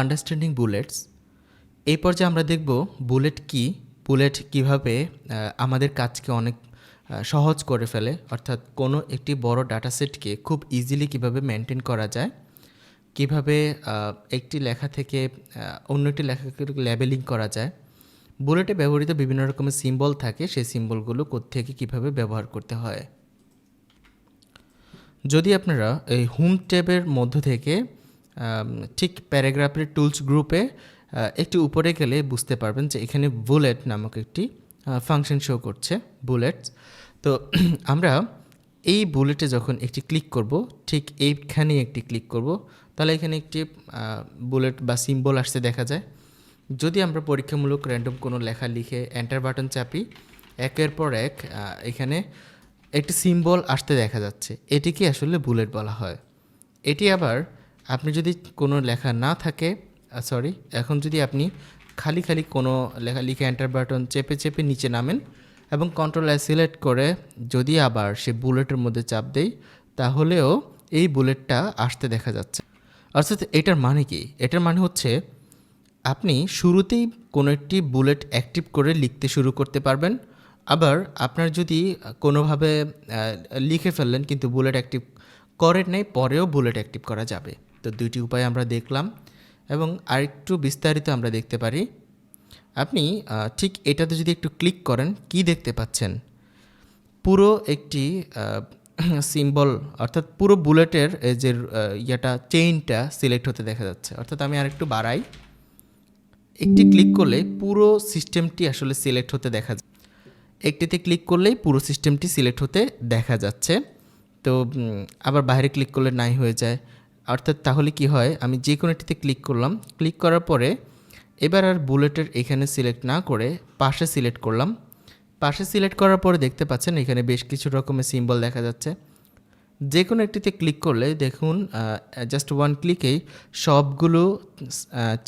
Understanding bullets এই পর্যায়ে আমরা দেখব বুলেট কি বুলেট কীভাবে আমাদের কাজকে অনেক সহজ করে ফেলে, অর্থাৎ কোনো একটি বড় ডাটা সেটকে খুব ইজিলি কীভাবে মেনটেন করা যায়, কীভাবে একটি লেখা থেকে অন্য একটি লেখাকে লেবেলিং করা যায়। বুলেটে ব্যবহৃত বিভিন্ন রকমের সিম্বল থাকে, সেই সিম্বলগুলো কোত্থেকে কীভাবে ব্যবহার করতে হয়। যদি আপনারা এই হোম ট্যাবের মধ্য থেকে ঠিক প্যারাগ্রাফের টুলস গ্রুপে একটু উপরে গেলে বুঝতে পারবেন যে এখানে বুলেট নামক একটি ফাংশন শো করছে, বুলেটস। তো আমরা এই বুলেটে যখন একটি ক্লিক করব, ঠিক এইখানে একটি ক্লিক করব, তাহলে এখানে একটি বুলেট বা সিম্বল আসতে দেখা যায়। যদি আমরা পরীক্ষামূলক র্যান্ডম কোনো লেখা লিখে এন্টার বাটন চাপি, একের পর এক এখানে একটি সিম্বল আসতে দেখা যাচ্ছে। এটিকে আসলে বুলেট বলা হয়। এটি আবার আপনি যদি কোনো লেখা না থাকে সরি এখন যদি আপনি খালি খালি কোনো লেখা, লিখে এন্টার বাটন চেপে চেপে নিচে নামেন এবং কন্ট্রোল সিলেক্ট করে যদি আবার সে বুলেটের মধ্যে চাপ দেই, তাহলেও এই বুলেটটা আসতে দেখা যাচ্ছে। অর্থাৎ এটার মানে কি? এটার মানে হচ্ছে আপনি শুরুতেই কোনো একটি বুলেট অ্যাক্টিভ করে লিখতে শুরু করতে পারবেন। আবার আপনার যদি কোনোভাবে লিখে ফেললেন কিন্তু বুলেট অ্যাক্টিভ করেন নাই, পরেও বুলেট অ্যাক্টিভ করা যাবে। তো দুইটি উপায় আমরা দেখলাম এবং আরেকটু বিস্তারিত আমরা দেখতে পারি। আপনি ঠিক এটাতে যদি একটু ক্লিক করেন, কি দেখতে পাচ্ছেন? পুরো একটি সিম্বল অর্থাৎ পুরো বুলেটের যে ইয়েটা চেইনটা সিলেক্ট হতে দেখা যাচ্ছে। অর্থাৎ আমি আরেকটু বাড়াই। একটি ক্লিক করলে পুরো সিস্টেমটি আসলে সিলেক্ট হতে দেখা যায় একটিতে ক্লিক করলেই পুরো সিস্টেমটি সিলেক্ট হতে দেখা যাচ্ছে। তো আবার বাইরে ক্লিক করলে নাই হয়ে যায়। অর্থাৎ তাহলে কি হয়? আমি যে কোনো একটিতে ক্লিক করলাম। ক্লিক করার পরে এবার আর বুলেটের এখানে সিলেক্ট না করে পাশে সিলেক্ট করলাম। পাশে সিলেক্ট করার পরে দেখতে পাচ্ছেন এখানে বেশ কিছু রকমের সিম্বল দেখা যাচ্ছে। যে কোনো একটিতে ক্লিক করলে দেখুন জাস্ট ওয়ান ক্লিকেই সবগুলো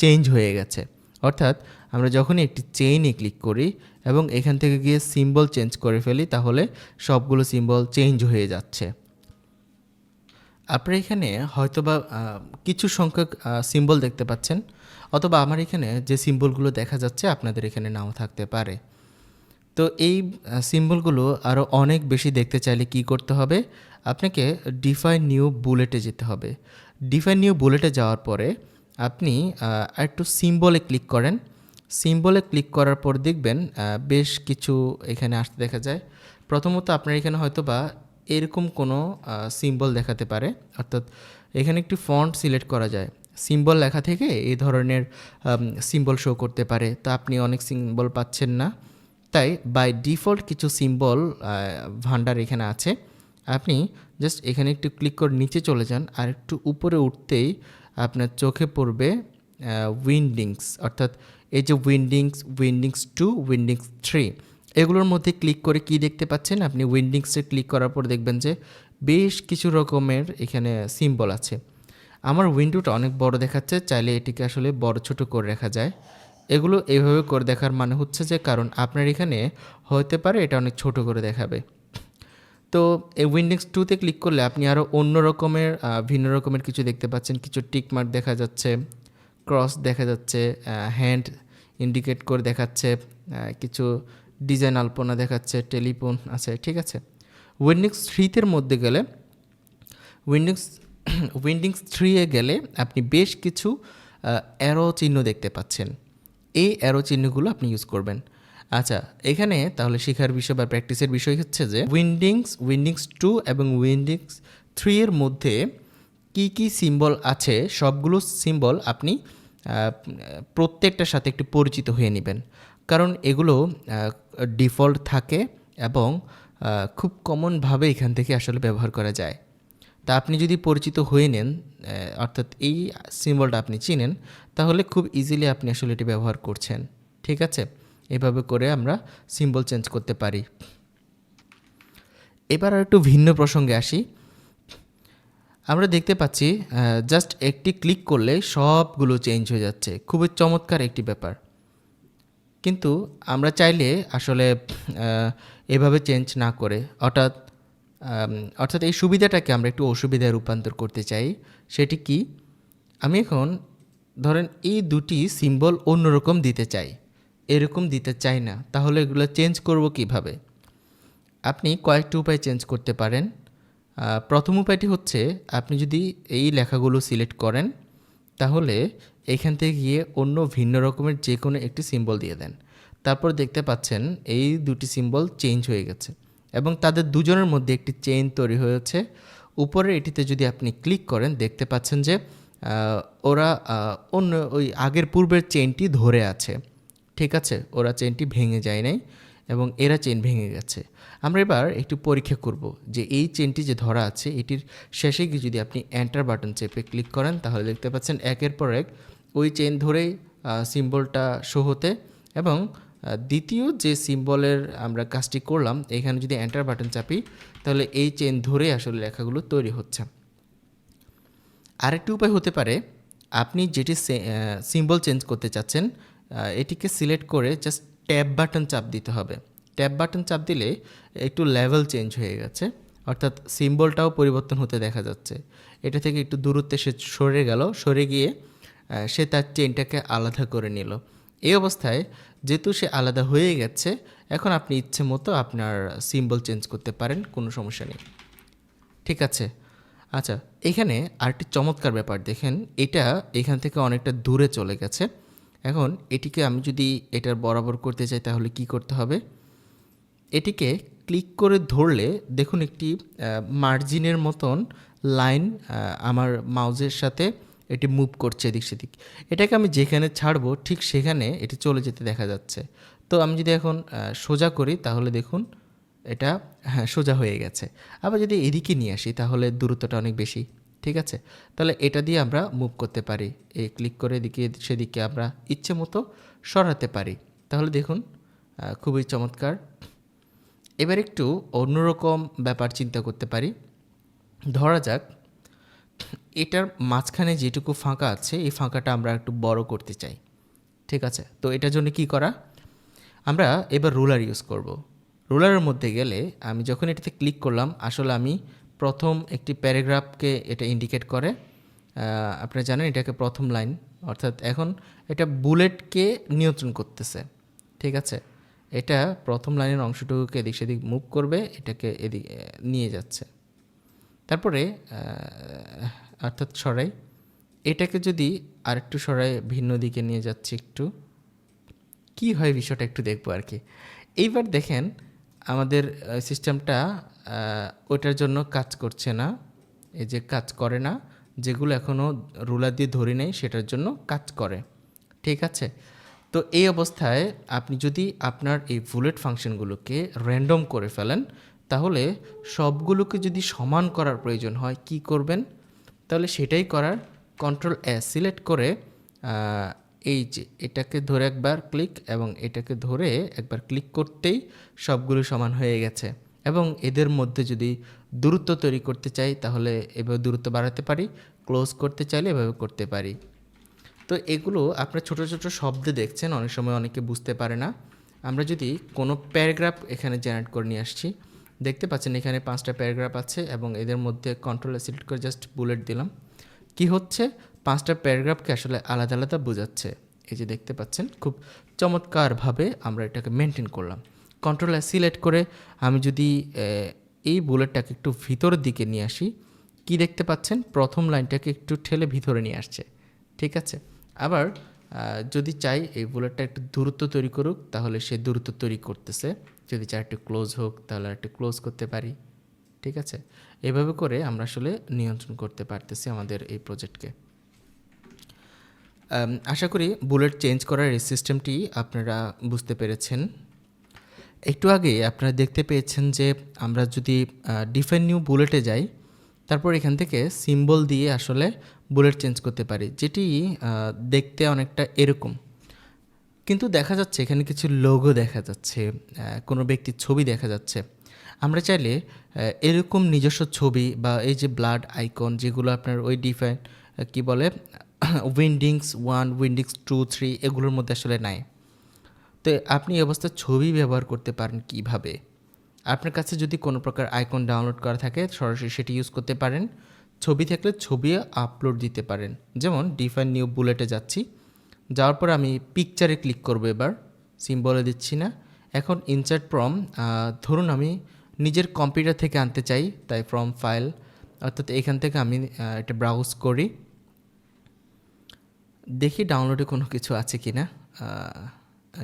চেঞ্জ হয়ে গেছে। অর্থাৎ আমরা যখনই একটি চেইনে ক্লিক করি এবং এখান থেকে গিয়ে সিম্বল চেঞ্জ করে ফেলি, তাহলে সবগুলো সিম্বল চেঞ্জ হয়ে যাচ্ছে। আপনারা এখানে হয়তোবা কিছু সংখ্যক সিম্বল দেখতে পাচ্ছেন, অথবা আমার এখানে যে সিম্বলগুলো দেখা যাচ্ছে আপনাদের এখানে নাও থাকতে পারে। তো এই সিম্বলগুলো আরও অনেক বেশি দেখতে চাইলে কি করতে হবে? আপনাকে ডিফাইন নিউ বুলেটে যেতে হবে। ডিফাইন নিউ বুলেটে যাওয়ার পরে আপনি একটু সিম্বলে ক্লিক করেন। সিম্বলে ক্লিক করার পর দেখবেন বেশ কিছু এখানে আসতে দেখা যায়। প্রথমত আপনার এখানে হয়তো বা এরকম কোনো সিম্বল দেখাতে পারে। অর্থাৎ এখানে একটি ফন্ট সিলেক্ট করা যায়। সিম্বল লেখা থেকে এই ধরনের সিম্বল শো করতে পারে। তা আপনি অনেক সিম্বল পাচ্ছেন না। তাই বাই ডিফল্ট কিছু সিম্বল ভান্ডার এখানে আছে। আপনি জাস্ট এখানে একটু ক্লিক করে নিচে চলে যান। আর একটু উপরে উঠতেই আপনার চোখে পড়বে উইন্ডিংস অর্থাৎ এই যে উইন্ডিংস উইন্ডিংস টু উইন্ডিংস থ্রি এগুলোর মধ্যে ক্লিক করে কি দেখতে পাচ্ছেন? আপনি উইন্ডিংসে ক্লিক করার পর দেখবেন যে বেশ কিছু রকমের এখানে সিম্বল আছে। আমার উইন্ডোটা অনেক বড় দেখাচ্ছে, চাইলে এটিকে আসলে বড় ছোট করে রাখা যায়। এগুলো এইভাবে করে দেখার মানে হচ্ছে যে, কারণ আপনার এখানে হতে পারে এটা অনেক ছোট করে দেখাবে। তো এই উইন্ডিংস টুতে ক্লিক করলে আপনি আরও অন্য রকমের ভিন্ন রকমের কিছু দেখতে পাচ্ছেন। কিছু টিক মার্ক দেখা যাচ্ছে ক্রস দেখা যাচ্ছে হ্যান্ড ইন্ডিকেট করে দেখাচ্ছে কিছু ডিজাইন আলপনা দেখাচ্ছে, টেলিফোন আছে, ঠিক আছে? উইন্ডিংস থ্রিতের মধ্যে গেলে উইন্ডিংস উইন্ডিংস থ্রিয়ে গেলে আপনি বেশ কিছু অ্যারো চিহ্ন দেখতে পাচ্ছেন। এই অ্যারো চিহ্নগুলো আপনি ইউজ করবেন। আচ্ছা এখানে তাহলে শেখার বিষয় বা প্র্যাকটিসের বিষয় হচ্ছে যে উইন্ডিংস উইন্ডিংস টু এবং উইন্ডিংস থ্রি এর মধ্যে কি কি সিম্বল আছে, সবগুলো সিম্বল আপনি প্রত্যেকটার সাথে একটু পরিচিত হয়ে নেবেন। কারণ এগুলো ডিফল্ট থাকে এবং খুব কমনভাবে এখান থেকে আসলে ব্যবহার করা যায়। তা আপনি যদি পরিচিত হয়ে নেন অর্থাৎ এই সিম্বলটা আপনি চিনেন, তাহলে খুব ইজিলি আপনি আসলে এটি ব্যবহার করছেন। ঠিক আছে? এভাবে করে আমরা সিম্বল চেঞ্জ করতে পারি। এবার আর একটু ভিন্ন প্রসঙ্গে আসি। আমরা দেখতে পাচ্ছি জাস্ট একটি ক্লিক করলে সবগুলো চেঞ্জ হয়ে যাচ্ছে। খুবই চমৎকার একটি ব্যাপার। কিন্তু আমরা চাইলে আসলে এভাবে চেঞ্জ না করে, অর্থাৎ অর্থাৎ এই সুবিধাটাকে আমরা একটু অসুবিধায় রূপান্তর করতে চাই। সেটি কি? আমি এখন ধরেন এই দুটি সিম্বল অন্যরকম দিতে চাই, এরকম দিতে চাই না, তাহলে এগুলো চেঞ্জ করব কীভাবে? আপনি কয়েকটি উপায় চেঞ্জ করতে পারেন। প্রথম উপায়টি হচ্ছে, আপনি যদি এই লেখাগুলো সিলেক্ট করেন তাহলে এখান থেকে গিয়ে অন্য ভিন্ন রকমের যে কোনো একটি সিম্বল দিয়ে দেন। তারপর দেখতে পাচ্ছেন এই দুটি সিম্বল চেঞ্জ হয়ে গেছে এবং তাদের দুজনের মধ্যে একটি চেইন তৈরি হয়েছে। উপরে এটিতে যদি আপনি ক্লিক করেন, দেখতে পাচ্ছেন যে ওরা অন্য ওই আগের পূর্বের চেইনটি ধরে আছে। ঠিক আছে, ওরা চেনটি ভেঙে যায় নাই এবং এরা চেন ভেঙে গেছে। আমরা এবার একটু পরীক্ষা করব যে এই চেনটি যে ধরা আছে, এটির শেষে গিয়ে যদি আপনি এন্টার বাটন চেপে ক্লিক করেন, তাহলে দেখতে পাচ্ছেন একের পর এক ওই চেন ধরেই সিম্বলটা শো হতে এবং দ্বিতীয় যে সিম্বলের আমরা কাজটি করলাম, এখানে যদি এন্টার বাটন চাপি, তাহলে এই চেন ধরে আসলে লেখাগুলো তৈরি হচ্ছে। আরেকটি উপায় হতে পারে, আপনি যেটি সিম্বল চেঞ্জ করতে চাচ্ছেন এটিকে সিলেক্ট করে জাস্ট ট্যাব বাটন চাপ দিতে হবে। ট্যাব বাটন চাপ দিলে একটু লেভেল চেঞ্জ হয়ে গেছে। অর্থাৎ সিম্বলটাও পরিবর্তন হতে দেখা যাচ্ছে। এটা থেকে একটু দূরত্বে সে সরে গেল, সরে গিয়ে সে তার চেনটাকে আলাদা করে নিল। এই অবস্থায় যেহেতু সে আলাদা হয়ে গেছে, এখন আপনি ইচ্ছে মতো আপনার সিম্বল চেঞ্জ করতে পারেন, কোনো সমস্যা নেই। ঠিক আছে। আচ্ছা এখানে আরেকটি চমৎকার ব্যাপার দেখেন, এটা এখান থেকে অনেকটা দূরে চলে গেছে। এখন এটিকে আমি যদি এটার বরাবর করতে চাই, তাহলে কি করতে হবে? এটিকে ক্লিক করে ধরলে দেখুন একটি মার্জিনের মতন লাইন আমার মাউজের সাথে এটি মুভ করছে এদিক সেদিক। এটাকে আমি যেখানে ছাড়বো ঠিক সেখানে এটি চলে যেতে দেখা যাচ্ছে। তো আমি যদি এখন সোজা করি তাহলে দেখুন এটা হ্যাঁ সোজা হয়ে গেছে। আবার যদি এদিকে নিয়ে আসি তাহলে দূরত্বটা অনেক বেশি, ঠিক আছে? তাহলে এটা দিয়ে আমরা মুভ করতে পারি। এই ক্লিক করে এদিকে, সেদিকে আমরা ইচ্ছে মতো সরাতে পারি। তাহলে দেখুন খুবই চমৎকার এবার একটু অন্যরকম ব্যাপার চিন্তা করতে পারি। ধরা যাক, এটার মাঝখানে যেটুকু ফাঁকা আছে, এই ফাঁকাটা আমরা একটু বড় করতে চাই। ঠিক আছে? তো এটার জন্য কি করা? আমরা এবার রুলার ইউজ করব। রুলারের মধ্যে গেলে আমি যখন এটাতে ক্লিক করলাম, আসলে আমি প্রথম একটি প্যারাগ্রাফকে এটা ইন্ডিকেট করে। আপনারা জানেন এটাকে প্রথম লাইন, অর্থাৎ এখন এটা বুলেটকে নিয়ন্ত্রণ করতেছে। ঠিক আছে? এটা প্রথম লাইনের অংশটুকুকে এদিক সেদিক মুভ করবে, এটাকে এদিক নিয়ে যাচ্ছে। তারপরে অর্থাৎ সরাই, এটাকে যদি আরেকটু সরাই ভিন্ন দিকে নিয়ে যাচ্ছে একটু, কি হয় বিষয়টা একটু দেখব আর কি। এইবার দেখেন, আমাদের সিস্টেমটা ওইটার জন্য কাজ করছে না, এই যে কাজ করে না, যেগুলো এখনও রুলার দিয়ে ধরি নেই, সেটার জন্য কাজ করে। ঠিক আছে? তো এই অবস্থায় আপনি যদি আপনার এই বুলেট ফাংশনগুলোকে র্যান্ডম করে ফেলেন, তাহলে সবগুলোকে যদি সমান করার প্রয়োজন হয়, কি করবেন? তাহলে সেটাই করার কন্ট্রোল এস সিলেক্ট করে এই যে এটাকে ধরে একবার ক্লিক এবং এটাকে ধরে একবার ক্লিক করতেই সবগুলো সমান হয়ে গেছে। এবং এদের মধ্যে যদি দূরত্ব তৈরি করতে চাই, তাহলে এভাবে দূরত্ব বাড়াতে পারি ক্লোজ করতে চাইলে এভাবে করতে পারি। তো এগুলো আপনার ছোট ছোট শব্দে দেখছেন, অনেক সময় অনেকে বুঝতে পারে না। আমরা যদি কোনো প্যারাগ্রাফ এখানে জেনারেট করে নিয়ে আসছি, দেখতে পাচ্ছেন এখানে পাঁচটা প্যারাগ্রাফ আছে এবং এদের মধ্যে কন্ট্রোল সিলেক্ট করে জাস্ট বুলেট দিলাম। কি হচ্ছে? পাঁচটা প্যারাগ্রাফকে আসলে আলাদা আলাদা বোঝাচ্ছে। এই যে দেখতে পাচ্ছেন, খুব চমৎকারভাবে আমরা এটাকে মেনটেন করলাম। কন্ট্রোল সিলেক্ট করে আমি যদি এই বুলেটটাকে একটু ভিতরের দিকে নিয়ে আসি, কি দেখতে পাচ্ছেন? প্রথম লাইনটাকে একটু ঠেলে ভিতরে নিয়ে আসছে। ঠিক আছে? আবার যদি চাই এই বুলেটটা একটু দূরত্ব তৈরি করুক, তাহলে সে দূরত্ব তৈরি করতেছে। যদি চাই একটু ক্লোজ হোক, তাহলে একটু ক্লোজ করতে পারি। ঠিক আছে? এভাবে করে আমরা আসলে নিয়ন্ত্রণ করতে পারতেছি আমাদের এই প্রজেক্টকে আশা করি বুলেট চেঞ্জ করার এই সিস্টেমটি আপনারা বুঝতে পেরেছেন। একটু আগে আপনারা দেখতে পেয়েছেন যে আমরা যদি ডিফাইন নিউ বুলেটে যাই, তারপর এখান থেকে সিম্বল দিয়ে আসলে বুলেট চেঞ্জ করতে পারি, যেটি দেখতে অনেকটা এরকম। কিন্তু দেখা যাচ্ছে, এখানে কিছু লোগো দেখা যাচ্ছে কোনো ব্যক্তির ছবি দেখা যাচ্ছে। আমরা চাইলে এরকম নিজস্ব ছবি বা এই যে ব্লাড আইকন যেগুলো আপনার ওই ডিফাইন কি বলে Wingdings one Wingdings two three এগুলোর মধ্যে আসলে নাই। তো আপনি এই অবস্থায় ছবি ব্যবহার করতে পারেন কীভাবে? আপনার কাছে যদি কোনো প্রকার আইকন ডাউনলোড করা থাকে, সরাসরি সেটি ইউজ করতে পারেন। ছবি থাকলে ছবি আপলোড দিতে পারেন। যেমন ডিফাইন নিউ বুলেটে যাচ্ছি। যাওয়ার পর আমি পিকচারে ক্লিক করব এবার। সিম্বলে দিচ্ছি না। এখন ইনসার্ট ফ্রম ধরুন আমি নিজের কম্পিউটার থেকে আনতে চাই, তাই ফ্রম ফাইল অর্থাৎ এখান থেকে আমি এটা ব্রাউজ করি। দেখি ডাউনলোডে কোনো কিছু আছে কি না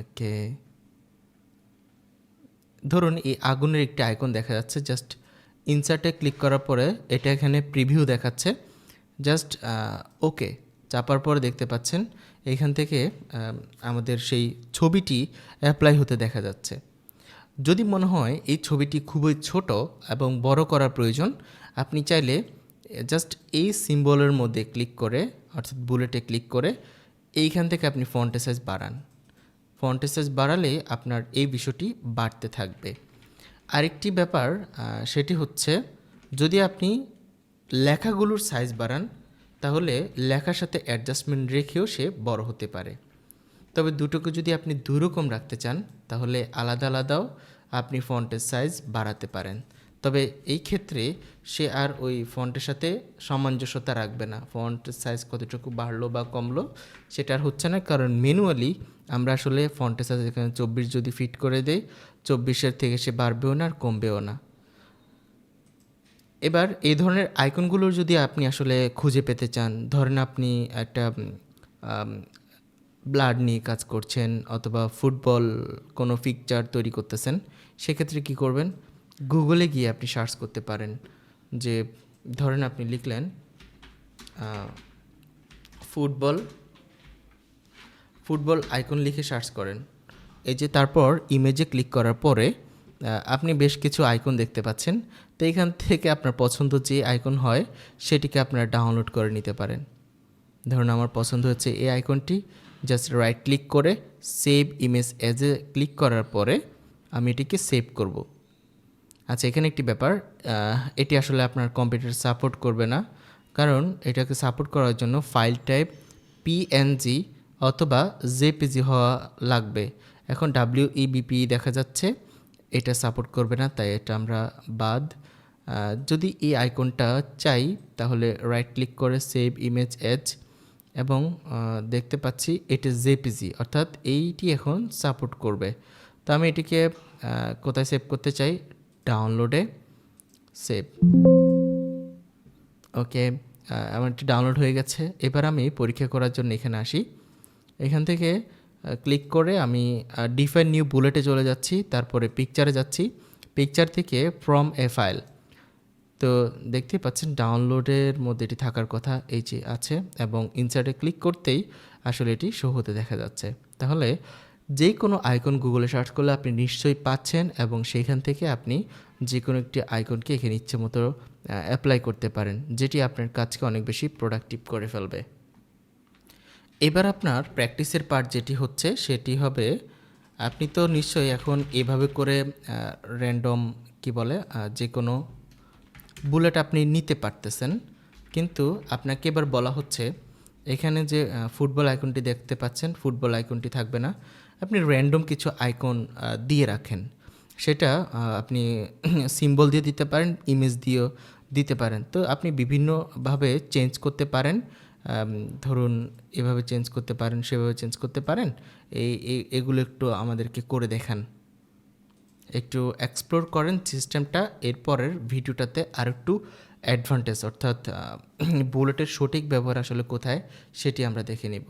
ওকে ধরুন এই আগুনের একটি আইকন দেখা যাচ্ছে জাস্ট ইনসার্টে ক্লিক করার পরে এটা এখানে প্রিভিউ দেখাচ্ছে। জাস্ট ওকে, চাপার পরে দেখতে পাচ্ছেন, এখান থেকে আমাদের সেই ছবিটি অ্যাপ্লাই হতে দেখা যাচ্ছে। যদি মনে হয় এই ছবিটি খুবই ছোট এবং বড় করার প্রয়োজন, আপনি চাইলে জাস্ট এই সিম্বলের মধ্যে ক্লিক করে, অর্থাৎ বুলেটে ক্লিক করে, এইখান থেকে আপনি ফন্টে সাইজ বাড়ান। ফন্টে সাইজ বাড়ালে আপনার এই বিষয়টি বাড়তে থাকবে। আরেকটি ব্যাপার সেটি হচ্ছে যদি আপনি লেখাগুলোর সাইজ বাড়ান, তাহলে লেখার সাথে অ্যাডজাস্টমেন্ট রেখেও সে বড় হতে পারে। তবে দুটোকে যদি আপনি দুরকম রাখতে চান, তাহলে আলাদা আলাদাও আপনি ফন্টের সাইজ বাড়াতে পারেন। তবে এই ক্ষেত্রে সে আর ওই ফন্টের সাথে সামঞ্জস্যতা রাখবে না। ফন্টের সাইজ কতটুকু বাড়লো বা কমলো, সেটা আর হচ্ছে না। কারণ ম্যানুয়ালি আমরা আসলে ফন্টের সাইজ এখানে চব্বিশ যদি ফিট করে দেই চব্বিশের থেকে সে বাড়বেও না আর কমবেও না। এবার এই ধরনের আইকনগুলোর যদি আপনি আসলে খুঁজে পেতে চান, ধরেন আপনি একটা ব্লাড নিয়ে কাজ করছেন অথবা ফুটবল কোনো পিকচার তৈরি করতেছেন, সেক্ষেত্রে কি করবেন? গুগলে গিয়ে আপনি সার্চ করতে পারেন যে, ধরেন আপনি লিখলেন ফুটবল ফুটবল আইকন লিখে সার্চ করেন। এই যে তারপর ইমেজে ক্লিক করার পরে আপনি বেশ কিছু আইকন দেখতে পাচ্ছেন। তো এখান থেকে আপনার পছন্দ যে আইকন হয়, সেটিকে আপনারা ডাউনলোড করে নিতে পারেন। ধরুন আমার পছন্দ হচ্ছে এই আইকনটি জাস্ট রাইট ক্লিক করে সেভ ইমেজ এজে ক্লিক করার পরে আমি এটিকে সেভ করব। আচ্ছা এখানে একটি ব্যাপার এটি আসলে আপনার কম্পিউটার সাপোর্ট করবে না। কারণ এটাকে সাপোর্ট করার জন্য ফাইল টাইপ পিএনজি অথবা জেপিজি হওয়া লাগবে। এখন ডাব্লিউ ইবিপি দেখা যাচ্ছে, এটা সাপোর্ট করবে না, তাই এটা আমরা বাদ। যদি এই আইকনটা চাই, তাহলে রাইট ক্লিক করে সেভ ইমেজ এজ এবং দেখতে পাচ্ছি এটি জেপিজি অর্থাৎ এইটি এখন সাপোর্ট করবে। তো আমি এটিকে কোথায় সেভ করতে চাই? ডাউনলোডে সেভ ওকে আমার ডাউনলোড হয়ে গেছে। এবার আমি পরীক্ষা করার জন্য এখানে আসি। এখান থেকে ক্লিক করে আমি ডিফাইন নিউ বুলেটে চলে যাচ্ছি, তারপরে পিকচারে যাচ্ছি। পিকচার থেকে ফ্রম এ ফাইল তো দেখতেই পাচ্ছেন ডাউনলোডের মধ্যে এটি থাকার কথা এই যে আছে এবং ইনসার্টে ক্লিক করতেই আসলে এটি শো হতে দেখা যাচ্ছে। তাহলে যে কোনো আইকন গুগলে সার্চ করলে আপনি নিশ্চয়ই পাচ্ছেন এবং সেইখান থেকে আপনি যে কোনো একটি আইকনকে এখানে ইচ্ছে মতো অ্যাপ্লাই করতে পারেন, যেটি আপনার কাজকে অনেক বেশি প্রোডাক্টিভ করে ফেলবে। এবার আপনার প্র্যাকটিসের পার্ট যেটি হচ্ছে সেটি হবে, আপনি তো নিশ্চয়ই এখন এভাবে করে র্যান্ডম কি বলে যে কোনো বুলেট আপনি নিতে পারতেছেন। কিন্তু আপনাকে এবার বলা হচ্ছে, এখানে যে ফুটবল আইকনটি দেখতে পাচ্ছেন ফুটবল আইকনটি থাকবে না। আপনি র্যান্ডম কিছু আইকন দিয়ে রাখেন। সেটা আপনি সিম্বল দিয়ে দিতে পারেন ইমেজ দিয়েও দিতে পারেন। তো আপনি বিভিন্নভাবে চেঞ্জ করতে পারেন। ধরুন এভাবে চেঞ্জ করতে পারেন, সেভাবে চেঞ্জ করতে পারেন, এই এগুলো একটু আমাদেরকে করে দেখান। একটু এক্সপ্লোর করেন সিস্টেমটা এরপরের ভিডিওটাতে আর একটু অ্যাডভান্টেজ অর্থাৎ বুলেটের সঠিক ব্যবহার আসলে কোথায়, সেটি আমরা দেখে নিব।